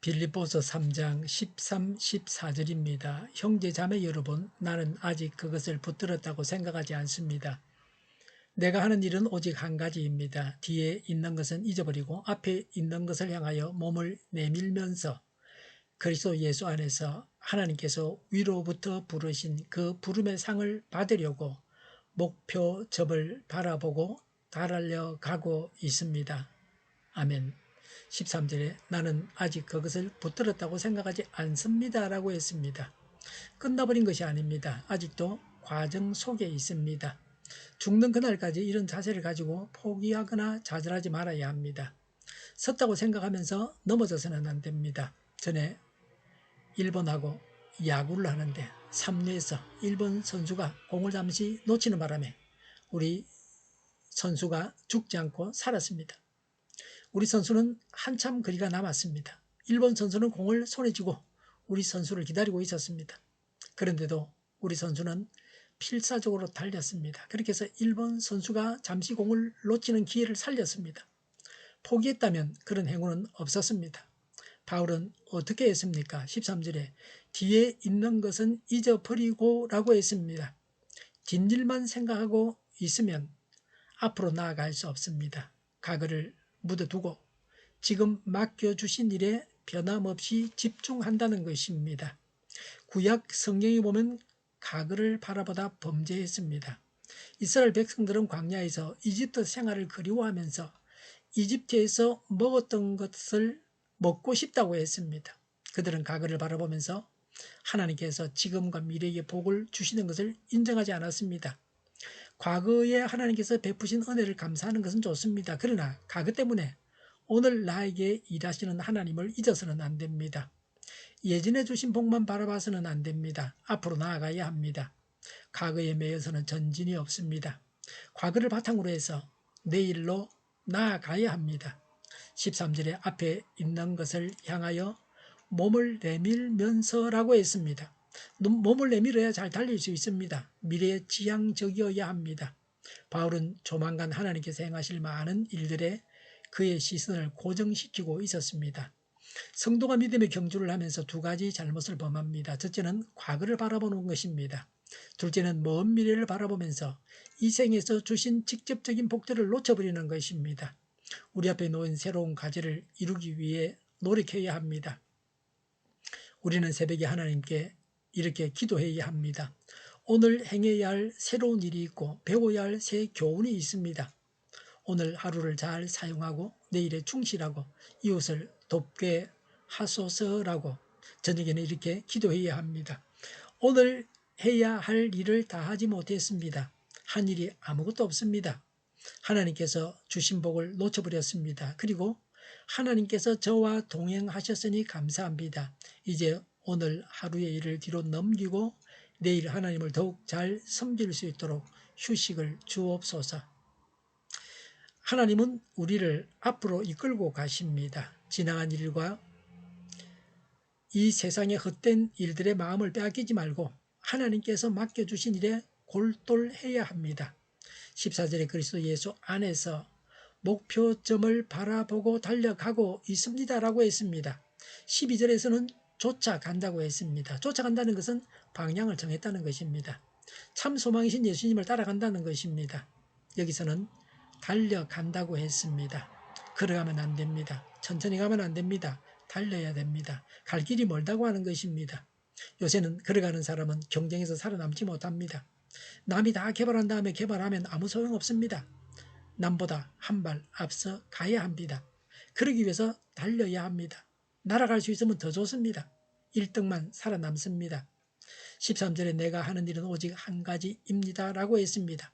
빌립보서 3장 13, 14절입니다. 형제 자매 여러분, 나는 아직 그것을 붙들었다고 생각하지 않습니다. 내가 하는 일은 오직 한 가지입니다. 뒤에 있는 것은 잊어버리고 앞에 있는 것을 향하여 몸을 내밀면서 그리스도 예수 안에서 하나님께서 위로부터 부르신 그 부름의 상을 받으려고 목표 점을 바라보고 달하려 가고 있습니다. 아멘. 13절에 나는 아직 그것을 붙들었다고 생각하지 않습니다. 라고 했습니다. 끝나버린 것이 아닙니다. 아직도 과정 속에 있습니다. 죽는 그날까지 이런 자세를 가지고 포기하거나 좌절하지 말아야 합니다. 섰다고 생각하면서 넘어져서는 안 됩니다. 전에 일본하고 야구를 하는데 3루에서 일본 선수가 공을 잠시 놓치는 바람에 우리 선수가 죽지 않고 살았습니다. 우리 선수는 한참 거리가 남았습니다. 일본 선수는 공을 손에 쥐고 우리 선수를 기다리고 있었습니다. 그런데도 우리 선수는 필사적으로 달렸습니다. 그렇게 해서 일본 선수가 잠시 공을 놓치는 기회를 살렸습니다. 포기했다면 그런 행운은 없었습니다. 바울은 어떻게 했습니까? 13절에 뒤에 있는 것은 잊어버리고 라고 했습니다. 뒷일만 생각하고 있으면 앞으로 나아갈 수 없습니다. 과거를 묻어두고 지금 맡겨주신 일에 변함없이 집중한다는 것입니다. 구약 성경에 보면 과거를 바라보다 범죄했습니다. 이스라엘 백성들은 광야에서 이집트 생활을 그리워하면서 이집트에서 먹었던 것을 먹고 싶다고 했습니다. 그들은 과거를 바라보면서 하나님께서 지금과 미래의 복을 주시는 것을 인정하지 않았습니다. 과거에 하나님께서 베푸신 은혜를 감사하는 것은 좋습니다. 그러나 과거 때문에 오늘 나에게 일하시는 하나님을 잊어서는 안 됩니다. 예전에 주신 복만 바라봐서는 안 됩니다. 앞으로 나아가야 합니다. 과거에 매여서는 전진이 없습니다. 과거를 바탕으로 해서 내일로 나아가야 합니다. 13절에 앞에 있는 것을 향하여 몸을 내밀면서라고 했습니다. 몸을 내밀어야 잘 달릴 수 있습니다. 미래에 지향적이어야 합니다. 바울은 조만간 하나님께서 행하실 많은 일들에 그의 시선을 고정시키고 있었습니다. 성도가 믿음의 경주를 하면서 두 가지 잘못을 범합니다. 첫째는 과거를 바라보는 것입니다. 둘째는 먼 미래를 바라보면서 이 생에서 주신 직접적인 복들을 놓쳐버리는 것입니다. 우리 앞에 놓인 새로운 과제를 이루기 위해 노력해야 합니다. 우리는 새벽에 하나님께 이렇게 기도해야 합니다. 오늘 행해야 할 새로운 일이 있고 배워야 할 새 교훈이 있습니다. 오늘 하루를 잘 사용하고 내일에 충실하고 이웃을 돕게 하소서라고 저녁에는 이렇게 기도해야 합니다. 오늘 해야 할 일을 다 하지 못했습니다. 한 일이 아무것도 없습니다. 하나님께서 주신 복을 놓쳐버렸습니다. 그리고 하나님께서 저와 동행하셨으니 감사합니다. 이제 오늘 하루의 일을 뒤로 넘기고 내일 하나님을 더욱 잘 섬길 수 있도록 휴식을 주옵소서. 하나님은 우리를 앞으로 이끌고 가십니다. 지나간 일과 이 세상의 헛된 일들의 마음을 빼앗기지 말고 하나님께서 맡겨주신 일에 골똘해야 합니다. 14절에 그리스도 예수 안에서 목표점을 바라보고 달려가고 있습니다라고 했습니다. 12절에서는 쫓아간다고 했습니다. 쫓아간다는 것은 방향을 정했다는 것입니다. 참 소망이신 예수님을 따라간다는 것입니다. 여기서는 달려간다고 했습니다. 걸어가면 안 됩니다. 천천히 가면 안 됩니다. 달려야 됩니다. 갈 길이 멀다고 하는 것입니다. 요새는 걸어가는 사람은 경쟁에서 살아남지 못합니다. 남이 다 개발한 다음에 개발하면 아무 소용없습니다. 남보다 한 발 앞서 가야 합니다. 그러기 위해서 달려야 합니다. 날아갈 수 있으면 더 좋습니다. 1등만 살아남습니다. 13절에 내가 하는 일은 오직 한 가지입니다. 라고 했습니다.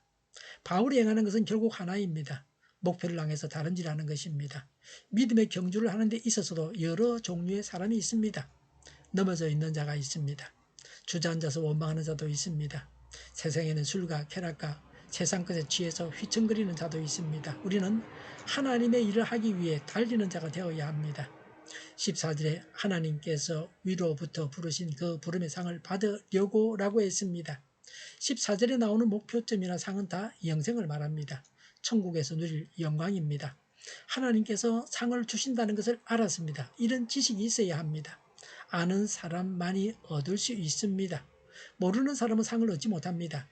바울이 행하는 것은 결국 하나입니다. 목표를 향해서 다른 질 하는 것입니다. 믿음의 경주를 하는 데 있어서도 여러 종류의 사람이 있습니다. 넘어져 있는 자가 있습니다. 주저앉아서 원망하는 자도 있습니다. 세상에는 술과 쾌락과 세상 것에 취해서 휘청거리는 자도 있습니다. 우리는 하나님의 일을 하기 위해 달리는 자가 되어야 합니다. 14절에 하나님께서 위로부터 부르신 그 부름의 상을 받으려고 라고 했습니다. 14절에 나오는 목표점이나 상은 다 영생을 말합니다. 천국에서 누릴 영광입니다. 하나님께서 상을 주신다는 것을 알았습니다. 이런 지식이 있어야 합니다. 아는 사람만이 얻을 수 있습니다. 모르는 사람은 상을 얻지 못합니다.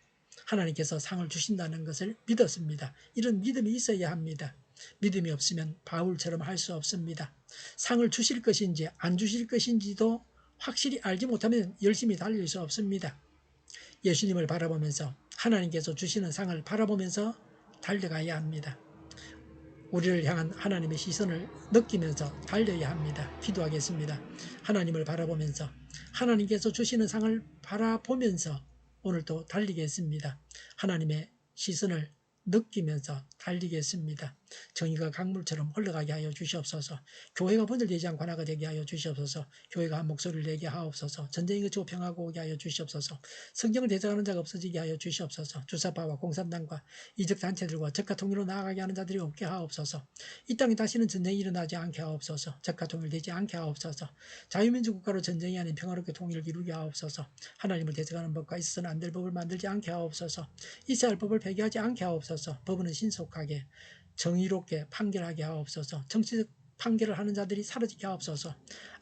하나님께서 상을 주신다는 것을 믿었습니다. 이런 믿음이 있어야 합니다. 믿음이 없으면 바울처럼 할 수 없습니다. 상을 주실 것인지 안 주실 것인지도 확실히 알지 못하면 열심히 달릴 수 없습니다. 예수님을 바라보면서 하나님께서 주시는 상을 바라보면서 달려가야 합니다. 우리를 향한 하나님의 시선을 느끼면서 달려야 합니다. 기도하겠습니다. 하나님을 바라보면서 하나님께서 주시는 상을 바라보면서 오늘도 달리겠습니다. 하나님의 시선을 느끼면서 달리겠습니다. 정의가 강물처럼 흘러가게 하여 주시옵소서. 교회가 분열되지 않고 하나가 되게 하여 주시옵소서. 교회가 한 목소리를 내게 하옵소서. 전쟁이 그치고 평화가 오게 하여 주시옵소서. 성경을 대적하는 자가 없어지게 하여 주시옵소서. 주사파와 공산당과 이적 단체들과 적과 통일로 나아가게 하는 자들이 없게 하옵소서. 이 땅에 다시는 전쟁이 일어나지 않게 하옵소서. 적과 통일되지 않게 하옵소서. 자유민주 국가로 전쟁이 아닌 평화롭게 통일을 이루게 하옵소서. 하나님을 대적하는 법과 있어서는 안 될 법을 만들지 않게 하옵소서. 있어야 할 법을 폐기하지 않게 하옵소서. 법은 신속 하게 정의롭게 판결하게 하옵소서. 정치적 판결을 하는 자들이 사라지게 하옵소서.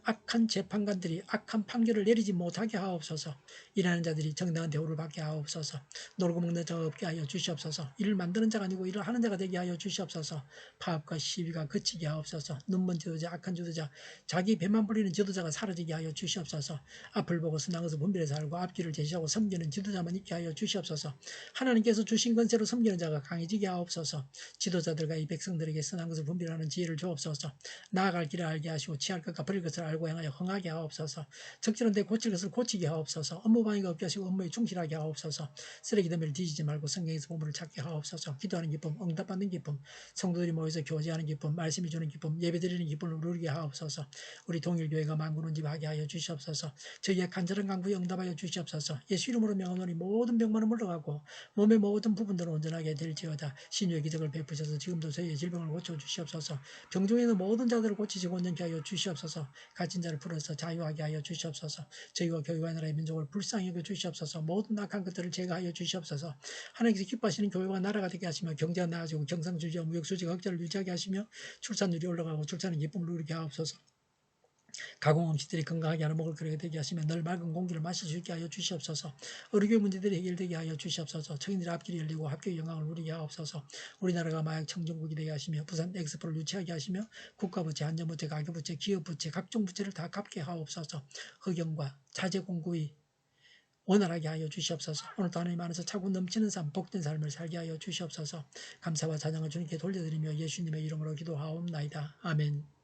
악한 재판관들이 악한 판결을 내리지 못하게 하옵소서. 일하는 자들이 정당한 대우를 받게 하옵소서. 놀고 먹는 자가 없게 하여 주시옵소서. 일을 만드는 자가 아니고 일을 하는 자가 되게 하여 주시옵소서. 파업과 시비가 그치게 하옵소서. 눈먼 지도자, 악한 지도자, 자기 배만 불리는 지도자가 사라지게 하여 주시옵소서. 앞을 보고 선한 것을 분별해 살고 앞길을 제시하고 섬기는 지도자만 있게 하여 주시옵소서. 하나님께서 주신 건세로 섬기는 자가 강해지게 하옵소서. 지도자들과 이 백성들에게 선한 것을 분별하는 지혜를 주옵소서. 나아갈 길을 알게 하시고 취할 것과 버릴 것을 알고 행하여 흥하게 하옵소서. 적절한 데 고칠 것을 고치게 하옵소서. 업무 방해가 없게 하시고 업무에 충실하게 하옵소서. 쓰레기 더미를 뒤지지 말고 성경에서 보물을 찾게 하옵소서. 기도하는 기쁨, 응답받는 기쁨, 성도들이 모여서 교제하는 기쁨, 말씀이 주는 기쁨, 예배드리는 기쁨을 누리게 하옵소서. 우리 동일교회가 만군은 집하게 하여 주시옵소서. 저희의 간절한 강구에 응답하여 주시옵소서. 예수 이름으로 명하노니 모든 병만은 물러가고 몸의 모든 부분들은 온전하게 될지어다. 신유의 기적을 베푸셔서 지금도 저희의 질병을 고쳐 주시옵소서. 병중에는 모든 자들을 고치시고 온전케 하여 주시옵소서. 갇힌 자를 풀어서 자유하게 하여 주시옵소서. 저희와 교회와 나라의 민족을 불쌍히 여겨 주시옵소서. 모든 악한 것들을 제거하여 주시옵소서. 하나님께서 기뻐하시는 교회와 나라가 되게 하시며 경제가 나아지고 경상주지와 무역수지가 흑자를 유지하게 하시며 출산율이 올라가고 출산의 기쁨을 누리게 하옵소서. 가공 음식들이 건강하게 하는 먹을 거리가 되게 하시며 늘 맑은 공기를 마실 수 있게 하여 주시옵소서. 의료교 문제들이 해결되게 하여 주시옵소서. 청인들의 앞길이 열리고 학교의 영광을 누리게 하옵소서. 우리나라가 마약 청정국이 되게 하시며 부산 엑스포를 유치하게 하시며 국가부채, 안전부채, 가계부채, 기업부채, 각종 부채를 다 갚게 하옵소서. 흑영과 자재 공급이 원활하게 하여 주시옵소서. 오늘도 하나님 안에서 차고 넘치는 삶, 복된 삶을 살게 하여 주시옵소서. 감사와 찬양을 주님께 돌려드리며 예수님의 이름으로 기도하옵나이다. 아멘.